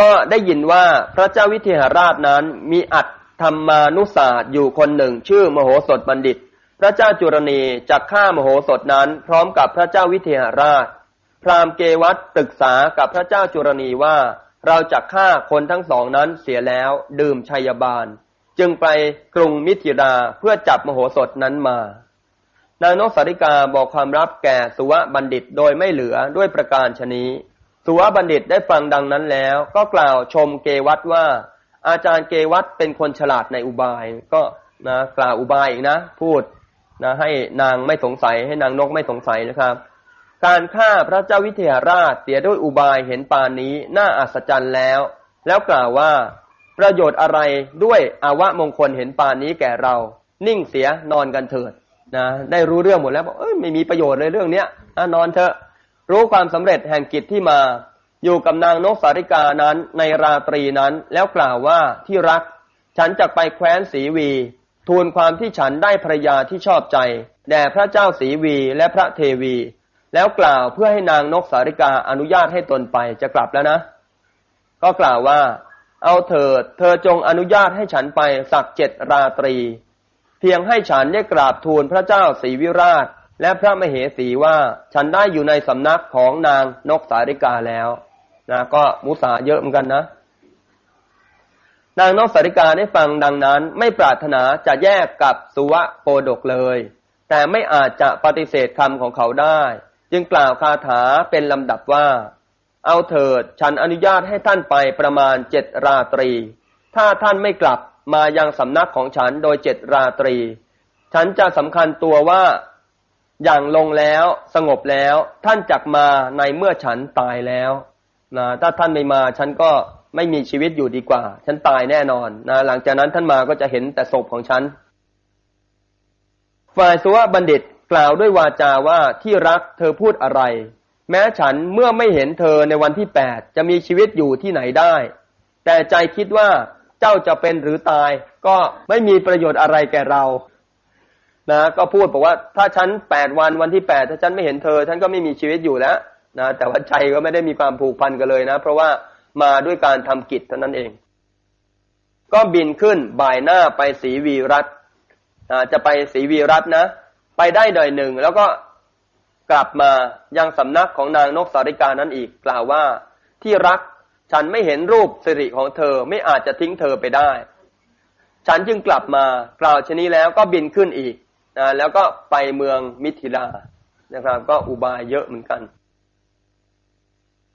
ก็ได้ยินว่าพระเจ้าวิเทหราชนั้นมีอัตธรรมานุศาสตร์อยู่คนหนึ่งชื่อมโหสถบัณฑิต พระเจ้าจุรณีจักฆ่ามโหสถนั้นพร้อมกับพระเจ้าวิเทหราช พราหมณ์เกวัตปรึกษากับพระเจ้าจุรณีว่าเราจะฆ่าคนทั้งสองนั้นเสียแล้วดื่มชัยบาล จึงไปกรุงมิถิราเพื่อจับมโหสถนั้นมานางนกสาริกาบอกความลับแก่สุวะบัณฑิตโดยไม่เหลือด้วยประการชนี้ สุวบัณฑิตได้ฟังดังนั้นแล้ว ก็กล่าวชมเกวัตว่า อาจารย์เกวัตเป็นคนฉลาดในอุบาย ก็นะกล่าวอุบายอีกนะ พูดนะให้นางไม่สงสัยให้นางนกไม่สงสัยนะครับ การฆ่าพระเจ้าวิเทหราชเสียด้วยอุบายเห็นปานนี้น่าอัศจรรย์แล้ว แล้วกล่าวว่าประโยชน์อะไรด้วยอาวะมงคลเห็นปานนี้แก่เรา นิ่งเสียนอนกันเถิดนะได้รู้เรื่องหมดแล้วบอกเอ้ยไม่มีประโยชน์เลยเรื่องเนี้ยนอนเถอะ รู้ความสำเร็จแห่งกิจที่มา อยู่กับนางนกสาริกานั้นในราตรีนั้นแล้วกล่าวว่าที่รัก ฉันจะไปแคว้นสีวี ทูลความที่ฉันได้ภรยาที่ชอบใจแด่พระเจ้าสีวีและพระเทวี แล้วกล่าวเพื่อให้นางนกสาริกาอนุญาตให้ตนไปจะกลับแล้วนะ ก็กล่าวว่า เอาเถิด เธอจงอนุญาตให้ฉันไปสักเจ็ดราตรี เพียงให้ฉันได้กราบทูลพระเจ้าศรีวิราช และพระมเหสีว่าฉันได้อยู่ในสำนักของนางนกสาริกาแล้วนะก็มุสาเยอะเหมือนกันนะ นางนกสาริกาได้ฟังดังนั้น ไม่ปรารถนาจะแยกกับสุวะโปดกเลย แต่ไม่อาจจะปฏิเสธคำของเขาได้ จึงกล่าวคาถาเป็นลำดับว่า เอาเถิดฉันอนุญาตให้ท่านไปประมาณเจ็ดราตรี ถ้าท่านไม่กลับมายังสำนักของฉันโดยเจ็ดราตรี ฉันจะสำคัญตัวว่า อย่างลงแล้วสงบแล้วท่านจักมาในเมื่อฉันตายแล้วนะถ้าท่านไม่มาฉันก็ไม่มีชีวิตอยู่ดีกว่า ฉันตายแน่นอนนะหลังจากนั้นท่านมาก็จะเห็นแต่ศพของฉัน ฝ่ายสุวบัณฑิตกล่าวด้วยวาจาว่าที่รักเธอพูดอะไร แม้ฉันเมื่อไม่เห็นเธอในวันที่แปดจะมีชีวิตอยู่ที่ไหนได้ แต่ใจคิดว่าเจ้าจะเป็นหรือตายก็ไม่มีประโยชน์อะไรแก่เรา นะก็พูดบอกว่าถ้าฉันแปดวันวันที่แปดถ้าฉันไม่เห็นเธอ ฉันก็ไม่มีชีวิตอยู่แล้วนะแต่ว่าใจก็ไม่ได้มีความผูกพันกันเลยนะ เพราะว่ามาด้วยการทำกิจเท่านั้นเอง ก็บินขึ้นบ่ายหน้าไปศรีวีรัตจะไปศรีวีรัตนะ ไปได้หน่อยหนึ่งแล้วก็กลับมายังสำนักของนางนกสาริกานั้นอีกกล่าวว่าที่รักฉันไม่เห็นรูปสิริของเธอไม่อาจจะทิ้งเธอไปได้ ฉันจึงกลับมากล่าวชนี้แล้วก็บินขึ้นอีก นะแล้วก็ไปเมืองมิถิลานะครับ ก็อุบายเยอะเหมือนกัน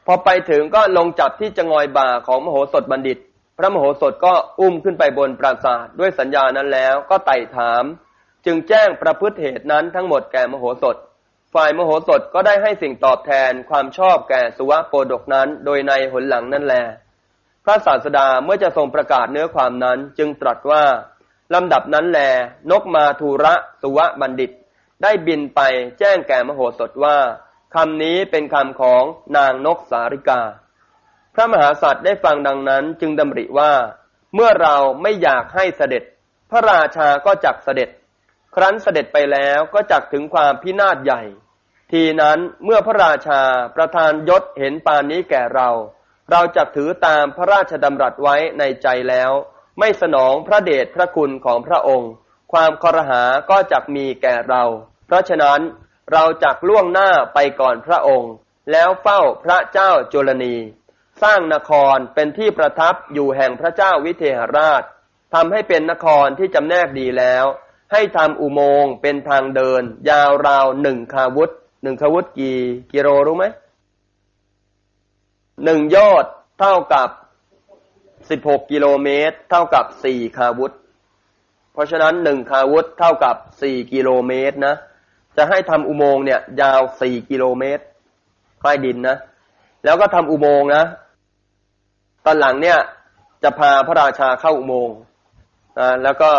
พอไปถึงก็ลงจับที่จงอยบ่าของมโหสถบัณฑิต พระมโหสถก็อุ้มขึ้นไปบนปราสาทด้วยสัญญานั้นแล้วก็ไต่ถาม จึงแจ้งประพฤติเหตุนั้นทั้งหมดแก่มโหสถ ฝ่ายมโหสถก็ได้ให้สิ่งตอบแทนความชอบแก่สุวะโปดกนั้น โดยในหนหลังนั่นแล พระศาสดาเมื่อจะทรงประกาศเนื้อความนั้นจึงตรัสว่า ลำดับนั้นแล นกมาทูระสุวะบัณฑิต ได้บินไปแจ้งแก่มโหสถว่าคำนี้เป็นคำของนางนกสาริกา พระมหาสัตว์ได้ฟังดังนั้นจึงดำริว่า เมื่อเราไม่อยากให้เสด็จ พระราชาก็จักเสด็จ ครั้นเสด็จไปแล้วก็จักถึงความพินาศใหญ่ ทีนั้นเมื่อพระราชาประทานยศเห็นปานนี้แก่เรา เราจะถือตามพระราชดำรัสไว้ในใจแล้ว ไม่สนองพระเดชพระคุณของพระองค์ ความคอรหาก็จักมีแก่เรา เพราะฉะนั้นเราจักล่วงหน้าไปก่อนพระองค์ แล้วเฝ้าพระเจ้าจุลนี สร้างนครเป็นที่ประทับอยู่แห่งพระเจ้าวิเทหราชทำให้เป็นนครที่จำแนกดีแล้ว ให้ทำอุโมงค์เป็นทางเดิน ยาวราวหนึ่งคาวุธหนึ่งคาวุธกี่กิโลรู้ไหมหนึ่งยอดเท่ากับ สิบหกกิโลเมตร เท่ากับสี่คาวุธ เพราะฉะนั้นหนึ่งคาวุธเท่ากับสี่กิโลเมตรนะ จะให้ทำอุโมงค์เนี่ย ยาวสี่กิโลเมตรใต้ดินนะ แล้วก็ทำอุโมงค์นะ ตอนหลังเนี่ยจะพาพระราชาเข้าอุโมงค์นะแล้วก็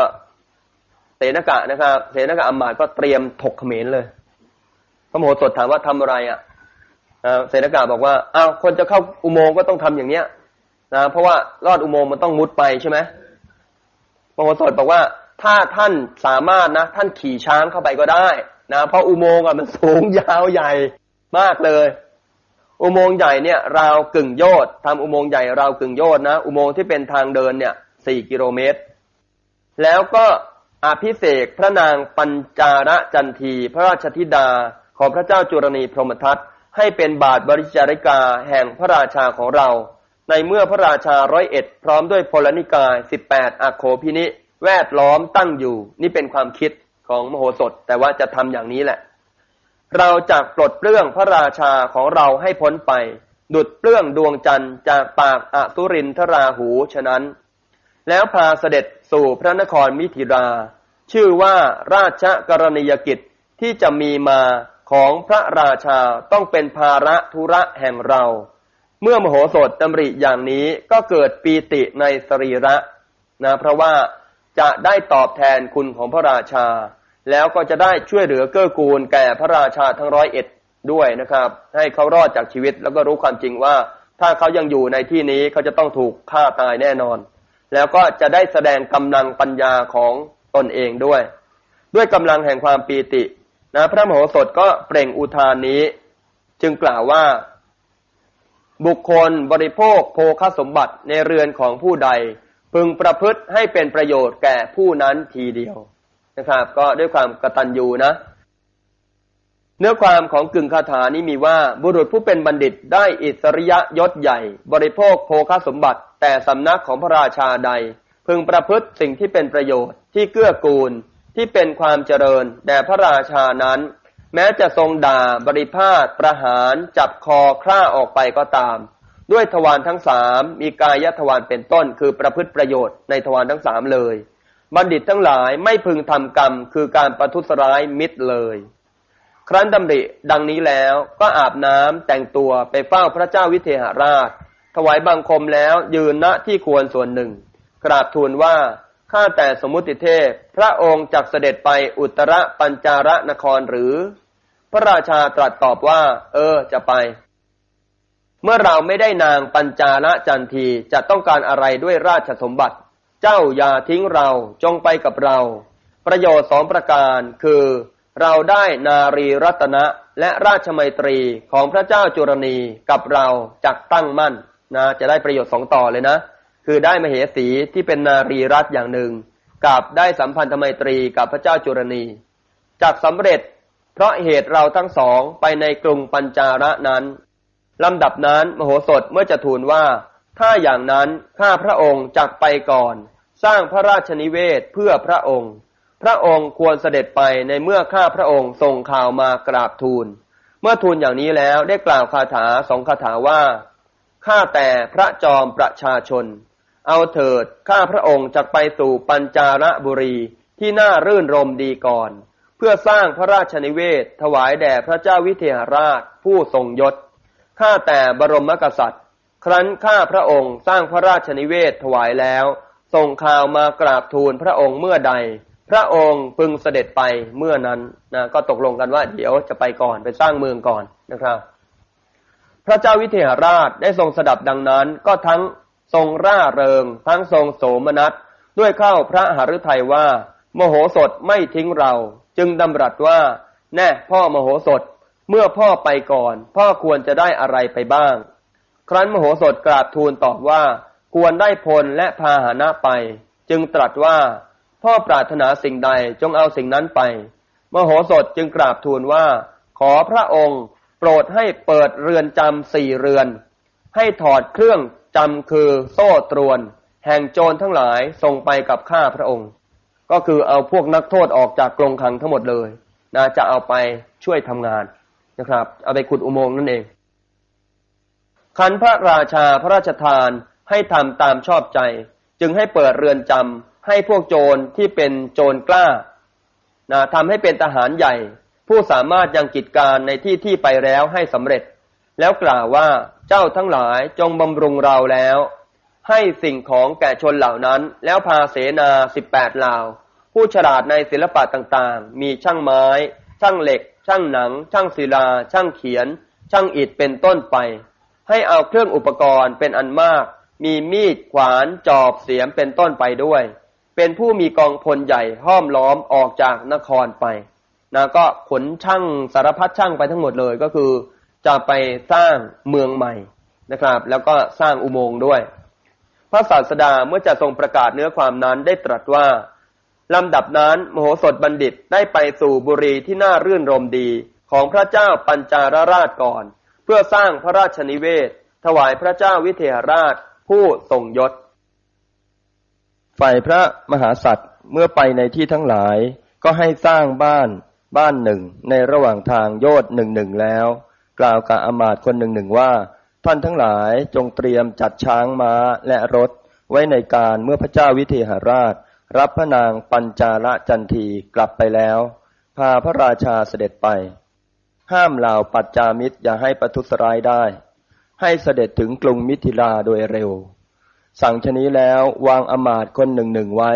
เสนากะนะครับเสนากะอมาตก็เตรียมถกเขมรเลย พระโมโหสถถามว่าทำอะไรอะเสนากะบอกว่าอ้าวคนจะเข้าอุโมงค์ก็ต้องทำอย่างเนี้ย นะเพราะว่าลอดอุโมงค์มันต้องมุดไปใช่ไหมพระโหสถบอกว่าถ้าท่านสามารถนะ ท่านขี่ช้างเข้าไปก็ได้นะเพราะอุโมงค์มันสูงยาวใหญ่มากเลย อุโมงค์ใหญ่เนี่ยราวกึ่งโยธทำอุโมงค์ใหญ่ราวกึ่งโยธนะ อุโมงค์ที่เป็นทางเดินเนี่ยสี่กิโลเมตร แล้วก็อภิเษกพระนางปัญจาระจันที พระราชธิดาของพระเจ้าจุรณีพรหมทัตให้เป็นบาทบริจาริกาแห่งพระราชาของเรา ในเมื่อพระราชาร้อยเอ็ดพร้อมด้วยพลนิกายสิบแปดอาโคพินิ แวดล้อมตั้งอยู่ นี่เป็นความคิดของมโหสถ แต่ว่าจะทำอย่างนี้แหละ เราจากปลดเปลื้องพระราชาของเราให้พ้นไป ดุดเปลื้องดวงจันทร์จากปากอสุรินทราหูฉะนั้น แล้วพาเสด็จสู่พระนครมิถิรา ชื่อว่าราชกรณียกิจที่จะมีมาของพระราชาต้องเป็นภาระธุระแห่งเรา เมื่อมโหสถดำริอย่างนี้ก็เกิดปีติในสรีระนะเพราะว่าจะได้ตอบแทนคุณของพระราชา แล้วก็จะได้ช่วยเหลือเกื้อกูลแก่พระราชาทั้งร้อยเอ็ดด้วยนะครับ ให้เขารอดจากชีวิตแล้วก็รู้ความจริงว่า ถ้าเขายังอยู่ในที่นี้เขาจะต้องถูกฆ่าตายแน่นอน แล้วก็จะได้แสดงกำลังปัญญาของตนเองด้วย ด้วยกำลังแห่งความปีตินะพระมโหสถก็เปล่งอุทานนี้ จึงกล่าวว่า บุคคลบริโภคโภคสมบัติในเรือนของผู้ใด พึงประพฤติให้เป็นประโยชน์แก่ผู้นั้นทีเดียวนะครับ ก็ด้วยความกตัญญูนะ เนื้อความของกึ่งคาถานี้มีว่าบุรุษผู้เป็นบัณฑิตได้อิสริยยศใหญ่ บริโภคโภคสมบัติ แต่สำนักของพระราชาใด พึงประพฤติสิ่งที่เป็นประโยชน์ที่เกื้อกูลที่เป็นความเจริญแด่พระราชานั้น แม้จะทรงด่าบริพาทประหาร จับคอคร่าออกไปก็ตาม ด้วยทวารทั้งสามมีกายทวารเป็นต้น คือประพฤติประโยชน์ในทวารทั้งสามเลย บัณฑิตทั้งหลายไม่พึงทำกรรม คือการประทุษร้ายมิตรเลย ครั้นดำริดังนี้แล้วก็อาบน้ำแต่งตัวไปเฝ้าพระเจ้าวิเทหราช ถวายบังคมแล้วยืนณที่ควรส่วนหนึ่ง กราบทูลว่า ข้าแต่สมมุติเทพ พระองค์จักเสด็จไปอุตรปัญจาระนครหรือ พระราชาตรัสตอบว่า เออ จะไป เมื่อเราไม่ได้นางปัญจาระจันทีจะต้องการอะไรด้วยราชสมบัติ เจ้าอย่าทิ้งเราจงไปกับเรา ประโยชน์สองประการคือ เราได้นารีรัตนะและราชมัยตรีของพระเจ้าจุรณีกับเราจักตั้งมั่นนะ จะได้ประโยชน์สองต่อเลยนะ คือได้มเหสีที่เป็นนารีรัตอย่างหนึ่ง กับได้สัมพันธไมตรีกับพระเจ้าจุรณีจากสำเร็จเพราะเหตุเราทั้งสองไปในกรุงปัญจาระนั้นลำดับนั้นมโหสถเมื่อจะทูลว่า ถ้าอย่างนั้นข้าพระองค์จักไปก่อน สร้างพระราชนิเวศเพื่อพระองค์ พระองค์ควรเสด็จไปในเมื่อข้าพระองค์ส่งข่าวมากราบทูล เมื่อทูลอย่างนี้แล้วได้กล่าวคาถาสองคาถาว่า ข้าแต่พระจอมประชาชน เอาเถิดข้าพระองค์จะไปสู่ปัญจาระบุรีที่น่ารื่นรมดีก่อน เพื่อสร้างพระราชนิเวศ ถวายแด่พระเจ้าวิเทหราช ผู้ทรงยศข้าแต่บรมกษัตริย์ ครั้นข้าพระองค์สร้างพระราชนิเวศถวายแล้วส่งข่าวมากราบทูลพระองค์เมื่อใด พระองค์พึงเสด็จไปเมื่อนั้นนะก็ตกลงกันว่าเดี๋ยวจะไปก่อนไปสร้างเมืองก่อนนะครับ พระเจ้าวิเทหราชได้ทรงสดับดังนั้นก็ทั้ง ทรงร่าเริง ทั้งทรงโสมนัสด้วยเข้าพระหฤทัยว่า มโหสถไม่ทิ้งเรา จึงดำรัสว่า แน่พ่อมโหสถเมื่อพ่อไปก่อน พ่อควรจะได้อะไรไปบ้าง ครั้นมโหสถกราบทูลตอบว่า ควรได้พลและพาหนะไป จึงตรัสว่า พ่อปรารถนาสิ่งใดจงเอาสิ่งนั้นไป มโหสถจึงกราบทูลว่า ขอพระองค์ โปรดให้เปิดเรือนจำสี่เรือน ให้ถอดเครื่อง จำคือโซ่ตรวน แห่งโจรทั้งหลายส่งไปกับข้าพระองค์ ก็คือเอาพวกนักโทษออกจากกรงขังทั้งหมดเลยนะจะเอาไปช่วยทำงานนะครับ เอาไปขุดอุโมงค์นั่นเอง คันพระราชาพระราชทานให้ทำตามชอบใจ จึงให้เปิดเรือนจำให้พวกโจรที่เป็นโจรกล้านะทำให้เป็นทหารใหญ่ ผู้สามารถยังกิจการในที่ที่ไปแล้วให้สำเร็จ แล้วกล่าวว่าเจ้าทั้งหลายจงบำรุงเราแล้ว ให้สิ่งของแก่ชนเหล่านั้น แล้วพาเสนาสิบแปดเหล่า ผู้ฉลาดในศิลปะต่างๆ มีช่างไม้ ช่างเหล็ก ช่างหนัง ช่างศิลา ช่างเขียน ช่างอิฐเป็นต้นไป ให้เอาเครื่องอุปกรณ์เป็นอันมาก มีมีดขวานจอบเสียมเป็นต้นไปด้วย เป็นผู้มีกองพลใหญ่ห้อมล้อมออกจากนครไปนะก็ขนช่างสารพัดช่างไปทั้งหมดเลยก็คือ จะไปสร้างเมืองใหม่นะครับ แล้วก็สร้างอุโมงค์ด้วย พระศาสดาเมื่อจะทรงประกาศเนื้อความนั้นได้ตรัสว่าลำดับนั้นมโหสถบัณฑิตได้ไปสู่บุรีที่น่ารื่นรมดีของพระเจ้าปัญจารราชก่อน เพื่อสร้างพระราชนิเวศ ถวายพระเจ้าวิเทหราชผู้ทรงยศ ฝ่ายพระมหาสัตว์เมื่อไปในที่ทั้งหลาย ก็ให้สร้างบ้านบ้านหนึ่งในระหว่างทางโยดหนึ่งหนึ่งแล้ว กล่าวกับอมาตย์คนหนึ่งหนึ่งว่า ท่านทั้งหลายจงเตรียมจัดช้างม้าและรถ ไว้ในการเมื่อพระเจ้าวิเทหราช รับพระนางปัญจาลจันทีกลับไปแล้ว พาพระราชาเสด็จไป ห้ามเหล่าปัจจามิตรอย่าให้ประทุษร้ายได้ ให้เสด็จถึงกรุงมิถิลาโดยเร็ว สั่งชนี้แล้ววางอมาตคนหนึ่งหนึ่งไว้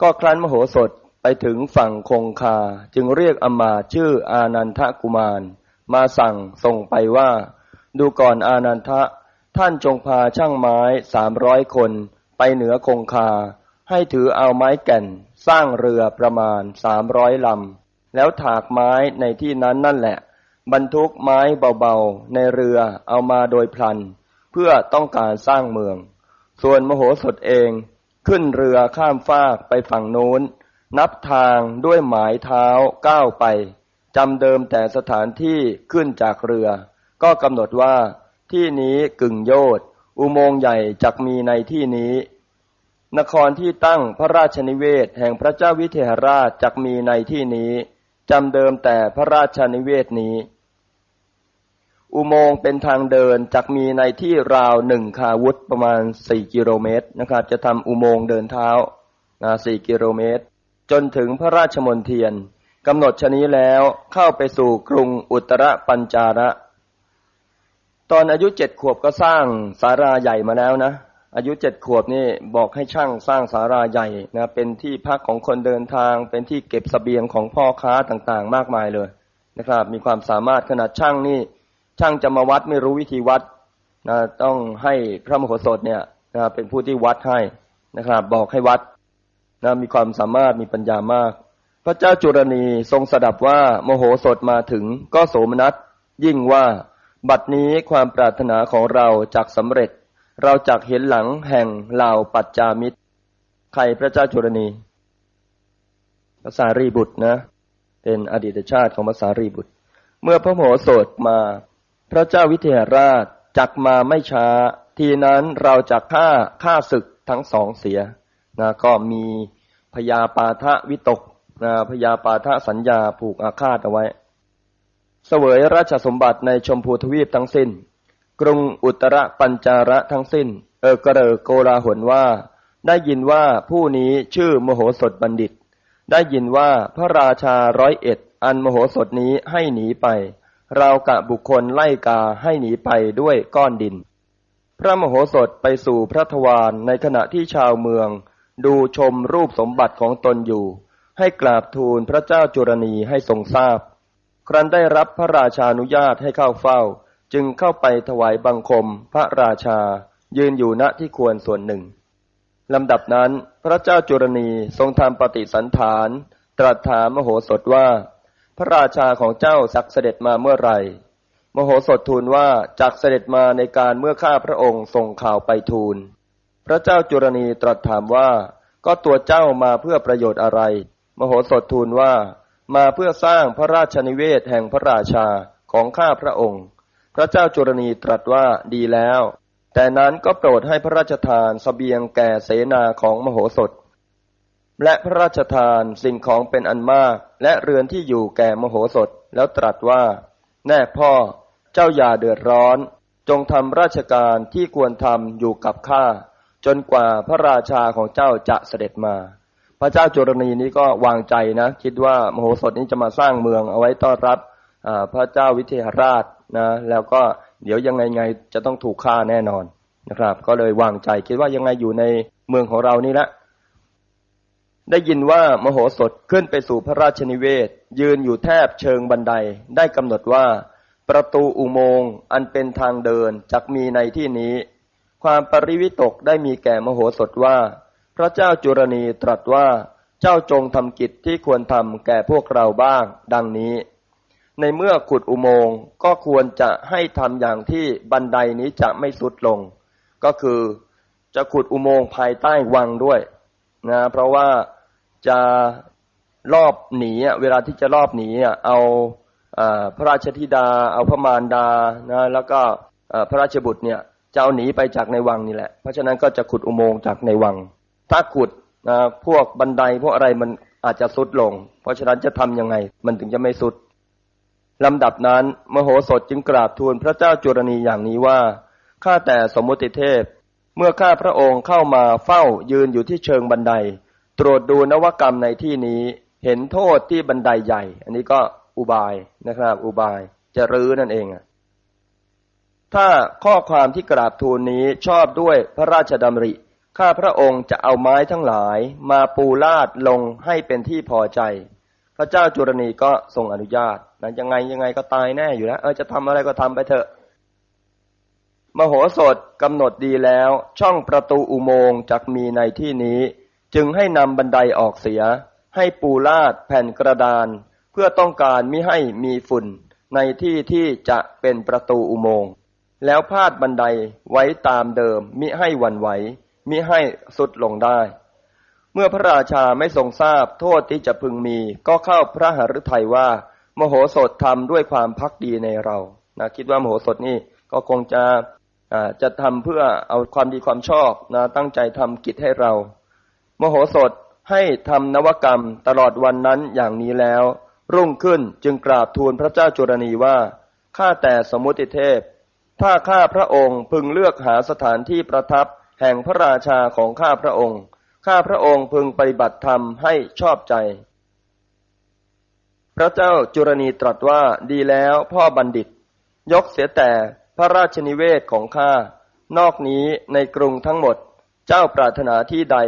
ก็ครั้นมโหสถไปถึงฝั่งคงคาจึงเรียกอมาตชื่ออานันทกุมาร มาสั่งส่งไปว่า ดูก่อนอานันทะ ท่านจงพาช่างไม้สามร้อยคนไปเหนือคงคา ให้ถือเอาไม้แก่น สร้างเรือประมาณสามร้อยลำ แล้วถากไม้ในที่นั้นนั่นแหละ บรรทุกไม้เบาๆ ในเรือเอามาโดยพลัน เพื่อต้องการสร้างเมือง ส่วนมโหสถเองขึ้นเรือข้ามฟากไปฝั่งโน้น นับทางด้วยหมายเท้าก้าวไป จำเดิมแต่สถานที่ขึ้นจากเรือ ก็กำหนดว่าที่นี้กึ่งโยธอุโมงค์ใหญ่จักมีในที่นี้ นครที่ตั้งพระราชนิเวศแห่งพระเจ้าวิเทหราชจักมีในที่นี้จำเดิมแต่พระราชนิเวศนี้ อุโมงค์เป็นทางเดินจักมีในที่ราวหนึ่งคาวุธประมาณสี่กิโลเมตรนะครับ จะทำอุโมงค์เดินเท้านะสี่กิโลเมตร จนถึงพระราชมนเทียน กำหนดชนี้แล้วเข้าไปสู่กรุงอุตรปัญจาระ ตอนอายุเจ็ดขวบก็สร้างสาราใหญ่มาแล้วนะ อายุเจ็ดขวบนี่บอกให้ช่างสร้างสาราใหญ่นะเป็นที่พักของคนเดินทาง เป็นที่เก็บสเสบียงของพ่อค้าต่างๆ มากมายเลยนะครับ มีความสามารถขนาดช่างนี่ช่างจะมาวัดไม่รู้วิธีวัดนะต้องให้พระมโหสถเนี่ยนะเป็นผู้ที่วัดให้นะครับ บอกให้วัดนะมีความสามารถมีปัญญามาก พระเจ้าจุรณีทรงสดับว่าโมโหสถมาถึงก็โสมนัสยิ่งว่าบัดนี้ความปรารถนาของเราจากสำเร็จ เราจักเห็นหลังแห่งเหล่าปัจจามิตร ใครพระเจ้าจุรณีภาษารีบุตรนะ เป็นอดีตชาติของภาษารีบุตร เมื่อพระโมโหสถมา พระเจ้าวิเทหราชจักมาไม่ช้า ทีนั้นเราจักฆ่าฆ่าศึกทั้งสองเสียนะก็มีพยาปาทะวิตก พยาปาทะสัญญาผูกอาฆาตเอาไว้ เสวยราชสมบัติในชมพูทวีปทั้งสิ้น กรุงอุตรปัญจาระทั้งสิ้น เออกระเรอโกลาหลว่า ได้ยินว่าผู้นี้ชื่อมโหสถบัณฑิต ได้ยินว่าพระราชาร้อยเอ็ดอันมโหสถนี้ให้หนีไป เรากะบุคคลไล่กาให้หนีไปด้วยก้อนดิน พระมโหสถไปสู่พระทวารในขณะที่ชาวเมือง ดูชมรูปสมบัติของตนอยู่ ให้กราบทูลพระเจ้าจุรณีให้ทรงทราบ ครั้นได้รับพระราชานุญาตให้เข้าเฝ้า จึงเข้าไปถวายบังคมพระราชายืนอยู่ณที่ควรส่วนหนึ่งลำดับนั้นพระเจ้าจุรณีทรงทำปฏิสันฐาน ตรัสถามมโหสถว่า พระราชาของเจ้าสักเสด็จมาเมื่อไหร่ มโหสถทูลว่าจักเสด็จมาในการเมื่อข้าพระองค์ส่งข่าวไปทูล พระเจ้าจุรณีตรัสถามว่า ก็ตัวเจ้ามาเพื่อประโยชน์อะไร มโหสถทูลว่ามาเพื่อสร้างพระราชนิเวศแห่งพระราชาของข้าพระองค์ พระเจ้าจุรณีตรัสว่าดีแล้ว แต่นั้นก็โปรดให้พระราชทานสเสบียงแก่เสนาของมโหสถ และพระราชทานสิ่งของเป็นอันมาก และเรือนที่อยู่แก่มโหสถแล้วตรัสว่า แน่พ่อเจ้าอย่าเดือดร้อน จงทำราชการที่ควรทำอยู่กับข้าจนกว่าพระราชาของเจ้าจะเสด็จมา พระเจ้าจุรณีนี้ก็วางใจนะ คิดว่ามโหสถนี้จะมาสร้างเมืองเอาไว้ต้อนรับพระเจ้าวิเทหราชนะแล้วก็เดี๋ยวยังไงไงจะต้องถูกฆ่าแน่นอนนะครับ ก็เลยวางใจคิดว่ายังไงอยู่ในเมืองของเรานี่ละได้ยินว่ามโหสถขึ้นไปสู่พระราชนิเวศ ยืนอยู่แทบเชิงบันได ได้กำหนดว่าประตูอุโมงค์อันเป็นทางเดินจักมีในที่นี้ ความปริวิตกได้มีแก่มโหสถว่า พระเจ้าจุรณีตรัสว่าเจ้าจงทำกิจที่ควรทำแก่พวกเราบ้าง ดังนี้ ในเมื่อขุดอุโมงค์ก็ควรจะให้ทำอย่างที่บันไดนี้จะไม่สุดลง ก็คือจะขุดอุโมงค์ภายใต้วังด้วยนะเพราะว่าจะรอบหนีเวลาที่จะรอบหนีเอาพระราชธิดา เอาพระมารดานะแล้วก็พระราชบุตรเนี่ยจะเอาหนีไปจากในวังนี่แหละ เพราะฉะนั้นก็จะขุดอุโมงค์จากในวัง ถ้าขุดนะพวกบันไดพวกอะไรมันอาจจะสุดลง เพราะฉะนั้นจะทํำยังไง มันถึงจะไม่สุดลำดับนั้น มโหสถจึงกราบทูลพระเจ้าจุรณีอย่างนี้ว่าข้าแต่สมมุติเทพ เมื่อข้าพระองค์เข้ามาเฝ้ายืนอยู่ที่เชิงบันได ตรวจดูนวกรรมในที่นี้ เห็นโทษที่บันไดใหญ่ อันนี้ก็อุบายนะครับ อุบายจะรื้อนั่นเองถ้าข้อความที่กราบทูลนี้ชอบด้วยพระราชดำริ ข้าพระองค์จะเอาไม้ทั้งหลายมาปูลาดลงให้เป็นที่พอใจ พระเจ้าจุรณีก็ทรงอนุญาตนะยังไงยังไงก็ตายแน่อยู่แล้วเออจะทำอะไรก็ทำไปเถอะ มโหสถกำหนดดีแล้ว ช่องประตูอุโมงค์จักมีในที่นี้ จึงให้นำบันไดออกเสีย ให้ปูลาดแผ่นกระดาน เพื่อต้องการมิให้มีฝุ่นในที่ที่จะเป็นประตูอุโมงค์แล้วพาดบันไดไว้ตามเดิมมิให้วันไหว มิให้สุดลงได้ เมื่อพระราชาไม่ทรงทราบโทษที่จะพึงมี ก็เข้าพระหฤทัยว่า มโหสถทำด้วยความพักดีในเรานะคิดว่ามโหสถนี่ก็คงจะจะทำเพื่อเอาความดีความชอบนะตั้งใจทำกิจให้เรา มโหสถให้ทำนวกรรมตลอดวันนั้นอย่างนี้แล้ว รุ่งขึ้นจึงกราบทูลพระเจ้าจุรณีว่าข้าแต่สมุติเทพ ถ้าข้าพระองค์พึงเลือกหาสถานที่ประทับ แห่งพระราชาของข้าพระองค์ ข้าพระองค์พึงปฏิบัติธรรมให้ชอบใจ พระเจ้าจุรณีตรัสว่าดีแล้วพ่อบัณฑิต ยกเสียแต่พระราชนิเวศของข้า นอกนี้ในกรุงทั้งหมด เจ้าปรารถนาที่ใด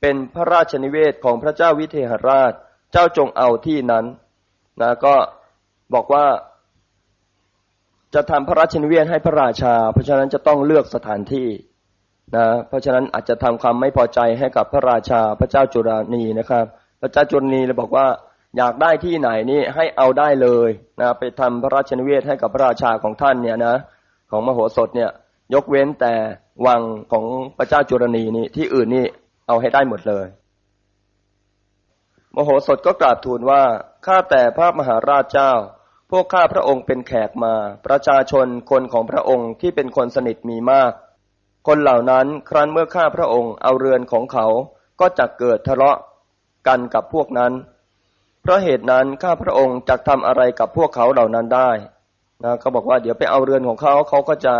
เป็นพระราชนิเวศของพระเจ้าวิเทหราช เจ้าจงเอาที่นั้นนะก็บอกว่าจะทำพระราชนิเวศให้พระราชา เพราะฉะนั้นจะต้องเลือกสถานที่ นะเพราะฉะนั้นอาจจะทำความไม่พอใจให้กับพระราชาพระเจ้าจุรานีนะครับ พระเจ้าจุรานีเลยบอกว่าอยากได้ที่ไหนนี่ให้เอาได้เลยนะไปทำพระราชนิเวศให้กับพระราชาของท่านเนี่ยนะของมโหสถเนี่ยยกเว้นแต่วังของพระเจ้าจุรณีนี่ที่อื่นนี่เอาให้ได้หมดเลย มโหสถก็กราบทูลว่าข้าแต่พระมหาราชเจ้า พวกข้าพระองค์เป็นแขกมา ประชาชนคนของพระองค์ที่เป็นคนสนิทมีมาก คนเหล่านั้นครั้นเมื่อข้าพระองค์เอาเรือนของเขาก็จะเกิดทะเลาะกันกับพวกนั้น เพราะเหตุนั้นข้าพระองค์จะทำอะไรกับพวกเขาเหล่านั้นได้นะเขาบอกว่าเดี๋ยวไปเอาเรือนของเขาเขาก็จะ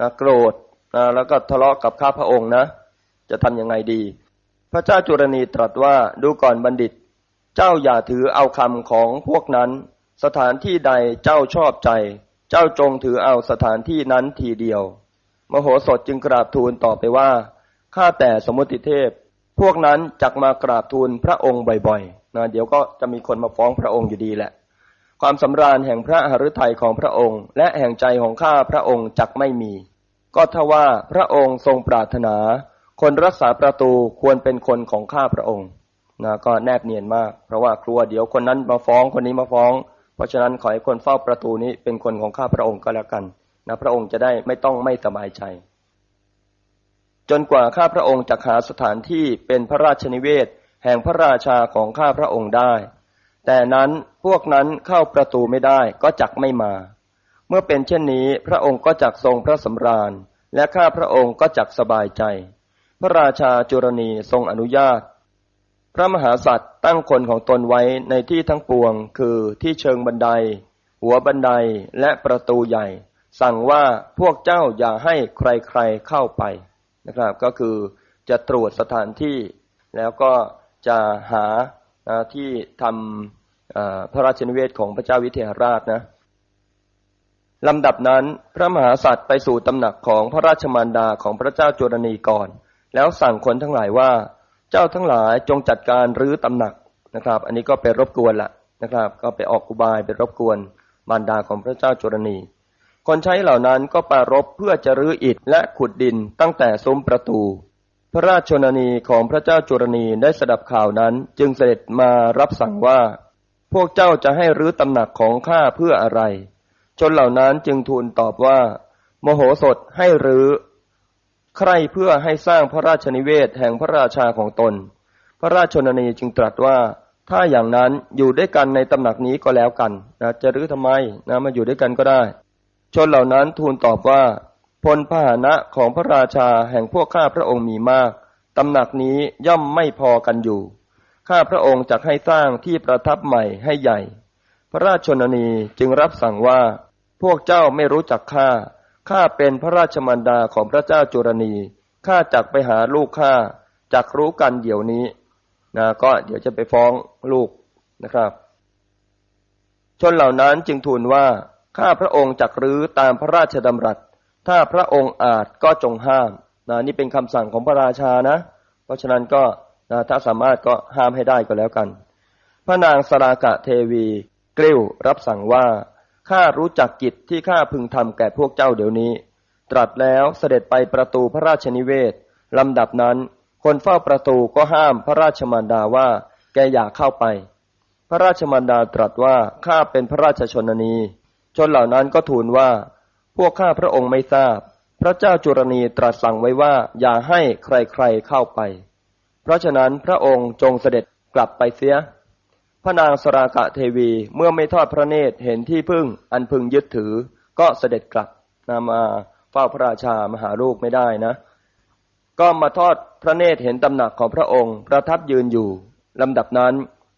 นะโกรธนะแล้วก็ทะเลาะกับข้าพระองค์นะ จะทํำยังไงดี พระเจ้าจุรณีตรัสว่าดูก่อนบัณฑิต เจ้าอย่าถือเอาคำของพวกนั้น สถานที่ใดเจ้าชอบใจ เจ้าจงถือเอาสถานที่นั้นทีเดียว มโหสถจึงกราบทูลต่อไปว่า ข้าแต่สมุติเทพ พวกนั้นจักมากราบทูลพระองค์บ่อยๆนะเดี๋ยวก็จะมีคนมาฟ้องพระองค์อยู่ดีแหละ ความสำราญแห่งพระหฤทัยของพระองค์ และแห่งใจของข้าพระองค์จักไม่มี ก็ทว่าพระองค์ทรงปรารถนา คนรักษาประตูควรเป็นคนของข้าพระองค์นะก็แนบเนียนมาก เพราะว่ากลัวเดี๋ยวคนนั้นมาฟ้องคนนี้มาฟ้อง เพราะฉะนั้นขอให้คนเฝ้าประตูนี้เป็นคนของข้าพระองค์ก็แล้วกัน นะพระองค์จะได้ไม่ต้องไม่สบายใจ จนกว่าข้าพระองค์จะหาสถานที่เป็นพระราชนิเวศ แห่งพระราชาของข้าพระองค์ได้ แต่นั้นพวกนั้นเข้าประตูไม่ได้ก็จักไม่มา เมื่อเป็นเช่นนี้พระองค์ก็จักทรงพระสำราญ และข้าพระองค์ก็จักสบายใจ พระราชาจุรณีทรงอนุญาต พระมหาสัตว์ตั้งคนของตนไว้ในที่ทั้งปวง คือที่เชิงบันได หัวบันไดและประตูใหญ่ สั่งว่าพวกเจ้าอย่าให้ใครๆเข้าไปนะครับ ก็คือจะตรวจสถานที่ แล้วก็จะหาที่ทำพระราชนิเวศของพระเจ้าวิเทหราชนะลำดับนั้นพระมหาสัตว์ไปสู่ตำหนักของพระราชมารดาของพระเจ้าจุรณีก่อน แล้วสั่งคนทั้งหลายว่า เจ้าทั้งหลายจงจัดการรื้อตำหนักนะครับ อันนี้ก็ไปรบกวนละนะครับ ก็ไปออกกุบายไปรบกวนมารดาของพระเจ้าจุรณี คนใช้เหล่านั้นก็ปารบเพื่อจะรื้ออิฐและขุดดินตั้งแต่ซุ้มประตู พระราชชนนีของพระเจ้าจุรณีได้สดับข่าวนั้นจึงเสด็จมารับสั่งว่า พวกเจ้าจะให้รื้อตำหนักของข้าเพื่ออะไร ชนเหล่านั้นจึงทูลตอบว่า โมโหสถให้รื้อ ใครเพื่อให้สร้างพระราชนิเวศแห่งพระราชาของตน พระราชชนนีจึงตรัสว่าถ้าอย่างนั้นอยู่ด้วยกันในตำหนักนี้ก็แล้วกันนะจะรื้อทำไมนะมาอยู่ด้วยกันก็ได้ ชนเหล่านั้นทูลตอบว่า พลพหนะของพระราชาแห่งพวกข้าพระองค์มีมาก ตำหนักนี้ย่อมไม่พอกันอยู่ ข้าพระองค์จะให้สร้างที่ประทับใหม่ให้ใหญ่ พระราชชนนีจึงรับสั่งว่า พวกเจ้าไม่รู้จักข้า ข้าเป็นพระราชมารดาของพระเจ้าจุรนีข้าจักไปหาลูกข้า จักรู้กันเดี๋ยวนี้นะก็เดี๋ยวจะไปฟ้องลูกนะครับ ชนเหล่านั้นจึงทูลว่า ข้าพระองค์จักรื้อตามพระราชดำรัส ถ้าพระองค์อาจก็จงห้ามนะนี่เป็นคำสั่งของพระราชานะ เพราะฉะนั้นก็นะถ้าสามารถก็ห้ามให้ได้ก็แล้วกัน พระนางสรากะเทวีกริ้วรับสั่งว่าข้ารู้จักกิจที่ข้าพึงทำแก่พวกเจ้าเดี๋ยวนี้ ตรัสแล้วเสด็จไปประตูพระราชนิเวศลำดับนั้น คนเฝ้าประตูก็ห้ามพระราชมารดาว่าแกอย่าเข้าไป พระราชมารดาตรัสว่าข้าเป็นพระราชชนนี ชนเหล่านั้นก็ทูลว่า พวกข้าพระองค์ไม่ทราบ พระเจ้าจุรนีตรัสสั่งไว้ว่าอย่าให้ใครๆเข้าไป เพราะฉะนั้นพระองค์จงเสด็จกลับไปเสีย พระนางสรากะเทวีเมื่อไม่ทอดพระเนตรเห็นที่พึ่งอันพึงยึดถือ ก็เสด็จกลับนามาเฝ้าพระราชามหาลูกไม่ได้นะ ก็มาทอดพระเนตรเห็นตำหนักของพระองค์ประทับยืนอยู่ลำดับนั้น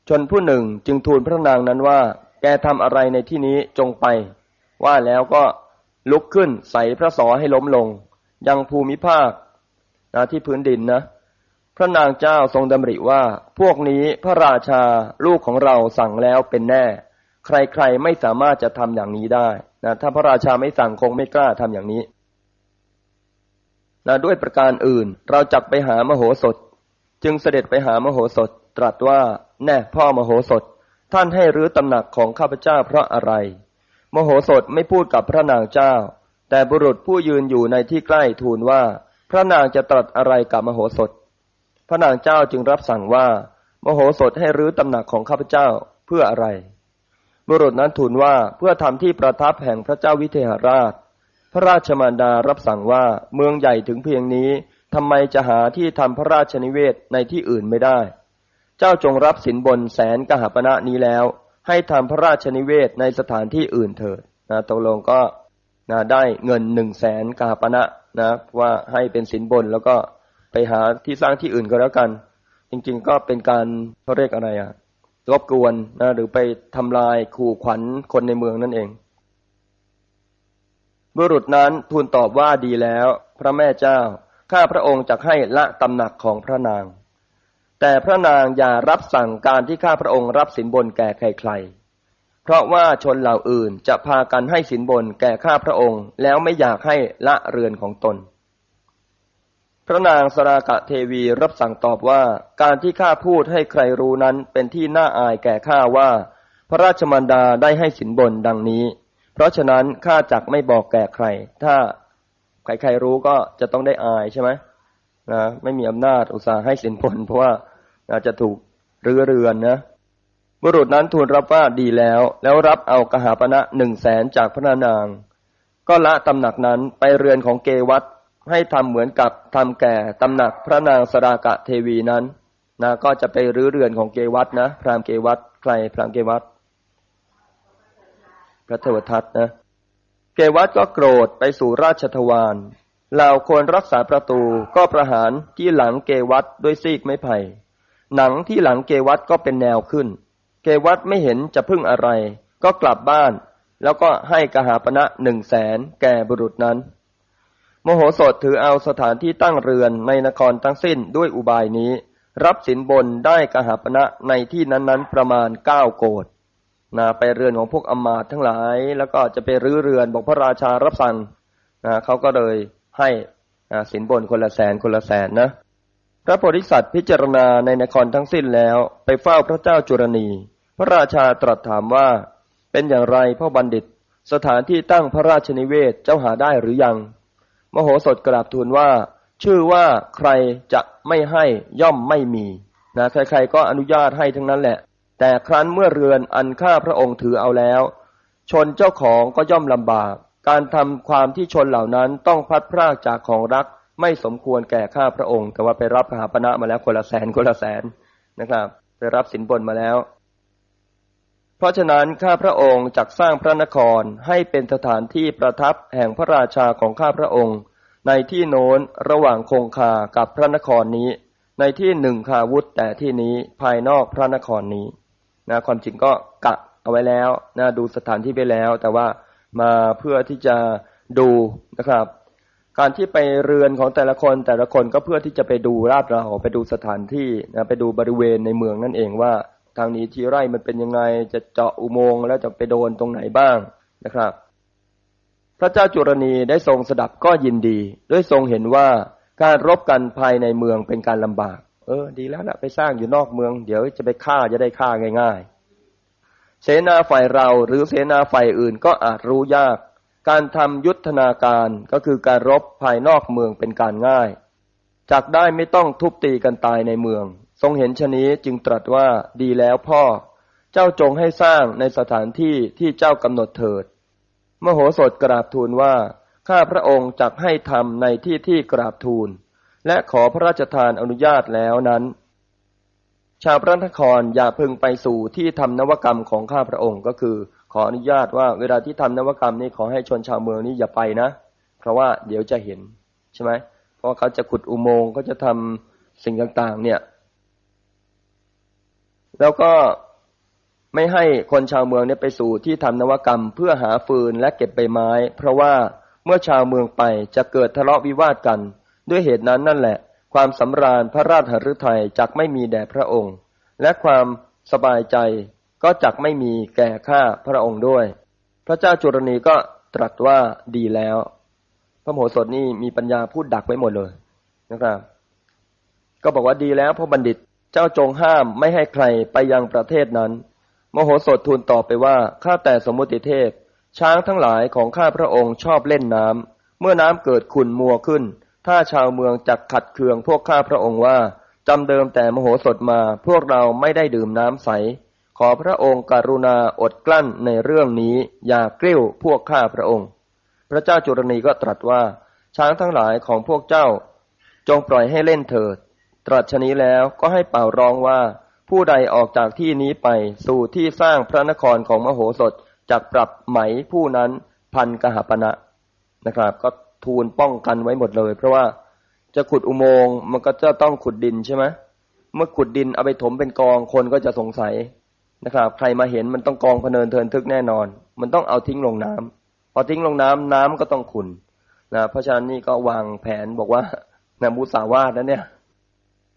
ชนผู้หนึ่งจึงทูลพระนางนั้นว่า แกทำอะไรในที่นี้จงไป ว่าแล้วก็ลุกขึ้นใส่พระสอให้ล้มลง ยังภูมิภาคนะที่พื้นดินนะ พระนางเจ้าทรงดำริว่า พวกนี้พระราชาลูกของเราสั่งแล้วเป็นแน่ ใครๆไม่สามารถจะทำอย่างนี้ได้นะถ้าพระราชาไม่สั่งคงไม่กล้าทำอย่างนี้นะด้วยประการอื่นเราจักไปหามโหสถ จึงเสด็จไปหามโหสถ ตรัสว่าแน่พ่อมโหสถ ท่านให้รื้อตำหนักของข้าพเจ้าเพราะอะไร มโหสถไม่พูดกับพระนางเจ้า แต่บุรุษผู้ยืนอยู่ในที่ใกล้ทูลว่า พระนางจะตรัสอะไรกับมโหสถ พระนางเจ้าจึงรับสั่งว่า มโหสถให้รื้อตำหนักของข้าพเจ้าเพื่ออะไร บุรุษนั้นทูลว่าเพื่อทำที่ประทับแห่งพระเจ้าวิเทหราช พระราชมารดารับสั่งว่าเมืองใหญ่ถึงเพียงนี้ทำไมจะหาที่ทำพระราชนิเวศในที่อื่นไม่ได้ เจ้าจงรับสินบนแสนกหปณะนี้แล้ว ให้ทำพระราชนิเวศในสถานที่อื่นเถิดนะตกลงก็นะได้เงินหนึ่งแสนกหปณะนะว่าให้เป็นสินบนแล้วก็ไปหาที่สร้างที่อื่นก็แล้วกัน จริงๆก็เป็นการเขาเรียกอะไรอะรบกวนนะหรือไปทำลายขู่ขวัญคนในเมืองนั่นเองบุรุษนั้นทูลตอบว่าดีแล้ว พระแม่เจ้า ข้าพระองค์จะให้ละตำหนักของพระนาง แต่พระนางอย่ารับสั่งการที่ข้าพระองค์รับสินบนแก่ใครๆ เพราะว่าชนเหล่าอื่นจะพากันให้สินบนแก่ข้าพระองค์ แล้วไม่อยากให้ละเรือนของตน พระนางสรากะเทวีรับสั่งตอบว่าการที่ข้าพูดให้ใครรู้นั้นเป็นที่น่าอายแก่ข้าว่า พระราชมารดาได้ให้สินบนดังนี้ เพราะฉะนั้นข้าจักไม่บอกแก่ใคร ถ้าใครๆรู้ก็จะต้องได้อายใช่ไหมนะไม่มีอำนาจอุตสาห์ให้สินบนเพราะว่า อาจจะถูกเรือเรือนนะ บุรุษนั้นทูลรับว่าดีแล้ว แล้วรับเอากหาปณะหนึ่งแสนจากพระนาง ก็ละตำหนักนั้นไปเรือนของเกวัตให้ทำเหมือนกับทำแก่ตำหนักพระนางสรากะเทวีนั้นนะก็จะไปรื้อเรือนของเกวัตนะพรามเกวัตใครพรามเกวัตพระเทวทัตนะเกวัตก็โกรธไปสู่ราชทวารเหล่าคนรักษาประตูก็ประหารที่หลังเกวัตด้วยซีกไม้ไผ่ หนังที่หลังเกวัตก็เป็นแนวขึ้น เกวัตไม่เห็นจะพึ่งอะไร ก็กลับบ้าน แล้วก็ให้กหาปณะหนึ่งแสนแก่บุรุษนั้น โมโหสถถือเอาสถานที่ตั้งเรือนในนครทั้งสิ้นด้วยอุบายนี้ รับสินบนได้กหาปณะในที่นั้นๆประมาณเก้าโกดนะไปเรือนของพวกอมาตทั้งหลาย แล้วก็จะไปรื้อเรือนบอกพระราชารับสั่งนะเขาก็เลยให้นะสินบนคนละแสนคนละแสนนะ ระโพธิสัตว์พิจารณาในนครทั้งสิ้นแล้วไปเฝ้าพระเจ้าจุรณี พระราชาตรัสถามว่า เป็นอย่างไรพ่อบัณฑิต สถานที่ตั้งพระราชนิเวศเจ้าหาได้หรือยัง มโหสถกราบทูลว่า ชื่อว่าใครจะไม่ให้ย่อมไม่มีนะใครๆก็อนุญาตให้ทั้งนั้นแหละ แต่ครั้นเมื่อเรือนอันข้าพระองค์ถือเอาแล้ว ชนเจ้าของก็ย่อมลำบาก การทำความที่ชนเหล่านั้นต้องพัดพรากจากของรัก ไม่สมควรแก่ข้าพระองค์ แต่ว่าไปรับพระหาปณะมาแล้วคนละแสนคนละแสนนะครับ ไปรับสินบนมาแล้ว เพราะฉะนั้นข้าพระองค์จักสร้างพระนครให้เป็นสถานที่ประทับแห่งพระราชาของข้าพระองค์ ในที่โน้นระหว่างคงคากับพระนครนี้ ในที่หนึ่งคาวุธแต่ที่นี้ภายนอกพระนครนี้นะความจริงก็กะเอาไว้แล้วนะดูสถานที่ไปแล้ว แต่ว่ามาเพื่อที่จะดูนะครับ การที่ไปเรือนของแต่ละคนแต่ละคนก็เพื่อที่จะไปดูลาดเราไปดูสถานที่นะไปดูบริเวณในเมืองนั่นเองว่า ทางนี้ที่ไร่มันเป็นยังไงจะเจาะอุโมงค์แล้วจะไปโดนตรงไหนบ้างนะครับ พระเจ้าจุรนีได้ทรงสดับก็ยินดี ด้วยทรงเห็นว่าการรบกันภายในเมืองเป็นการลำบาก เออ ดีแล้วละไปสร้างอยู่นอกเมือง เดี๋ยวจะไปฆ่าจะได้ฆ่าง่าย ๆ เสนาฝ่ายเราหรือเสนาฝ่ายอื่นก็อาจรู้ยาก การทำยุทธนาการก็คือการรบภายนอกเมืองเป็นการง่าย จากได้ไม่ต้องทุบตีกันตายในเมือง ทรงเห็นชนี้จึงตรัสว่าดีแล้วพ่อ เจ้าจงให้สร้างในสถานที่ที่เจ้ากำหนดเถิด มโหสถกราบทูลว่า ข้าพระองค์จักให้ทำในที่ที่กราบทูล และขอพระราชทานอนุญาตแล้วนั้น ชาวพระนครอย่าพึงไปสู่ที่ทำนวกรรมของข้าพระองค์ก็คือ ขออนุญาตว่าเวลาที่ทำนวกรรมนี้ขอให้ชนชาวเมืองนี้อย่าไปนะ เพราะว่าเดี๋ยวจะเห็นใช่ไหมเพราะเขาจะขุดอุโมงค์เขาจะทำสิ่งต่างๆ เนี่ย แล้วก็ไม่ให้คนชาวเมืองเนี่ยไปสู่ที่ทำนวกรรม เพื่อหาฟืนและเก็บใบไม้ เพราะว่าเมื่อชาวเมืองไปจะเกิดทะเลาะวิวาทกัน ด้วยเหตุนั้นนั่นแหละ ความสำราญพระราชหฤทัยจักไม่มีแด่พระองค์ และความสบายใจ ก็จักไม่มีแก่ข้าพระองค์ด้วย พระเจ้าจุรณีก็ตรัสว่าดีแล้ว พระโมโหสถนี่มีปัญญาพูดดักไว้หมดเลยนะครับ ก็บอกว่าดีแล้วพระบัณฑิตเจ้าจงห้ามไม่ให้ใครไปยังประเทศนั้น มโหสถทูลตอบไปว่าข้าแต่สมุติเทพ ช้างทั้งหลายของข้าพระองค์ชอบเล่นน้ำเมื่อน้ำเกิดขุ่นมัวขึ้น ถ้าชาวเมืองจักขัดเคืองพวกข้าพระองค์ว่าจำเดิมแต่มโหสถมาพวกเราไม่ได้ดื่มน้ำใส ขอพระองค์กรุณาอดกลั้นในเรื่องนี้ อย่ากริ้วพวกข้าพระองค์ พระเจ้าจุรณีก็ตรัสว่า ช้างทั้งหลายของพวกเจ้า จงปล่อยให้เล่นเถิด ตรัสชนี้แล้วก็ให้เป่าร้องว่า ผู้ใดออกจากที่นี้ไปสู่ที่สร้างพระนครของมโหสถจักปรับไหมผู้นั้นพันกหปณะนะครับ ก็ทูลป้องกันไว้หมดเลย เพราะว่าจะขุดอุโมงค์มันก็จะต้องขุดดินใช่ไหมเมื่อขุดดินเอาไปถมเป็นกองคนก็จะสงสัย นะครับ ใครมาเห็นมันต้องกองพเนินเทินทึกแน่นอน มันต้องเอาทิ้งลงน้ำพอทิ้งลงน้ำน้ำก็ต้องขุนนะเพราะฉะนั้นนี่ก็วางแผนบอกว่านะมุสาวาทนะเนี่ย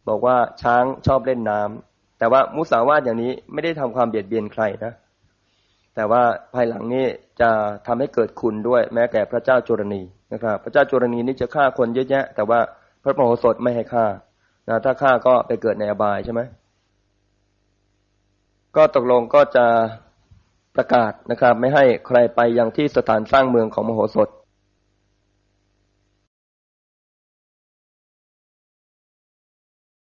บอกว่าช้างชอบเล่นน้ำแต่ว่ามุสาวาทอย่างนี้ไม่ได้ทำความเบียดเบียนใครนะแต่ว่าภายหลังนี้จะทำให้เกิดคุณด้วยแม้แก่พระเจ้าจุรนีนะครับ พระเจ้าจุรนีนี่จะฆ่าคนเยอะแยะ แต่ว่าพระมโหสถไม่ให้ฆ่านะถ้าฆ่าก็ไปเกิดในอบายใช่ไหม ก็ตกลงก็จะประกาศนะครับ ไม่ให้ใครไปยังที่สถานสร้างเมืองของมโหสถ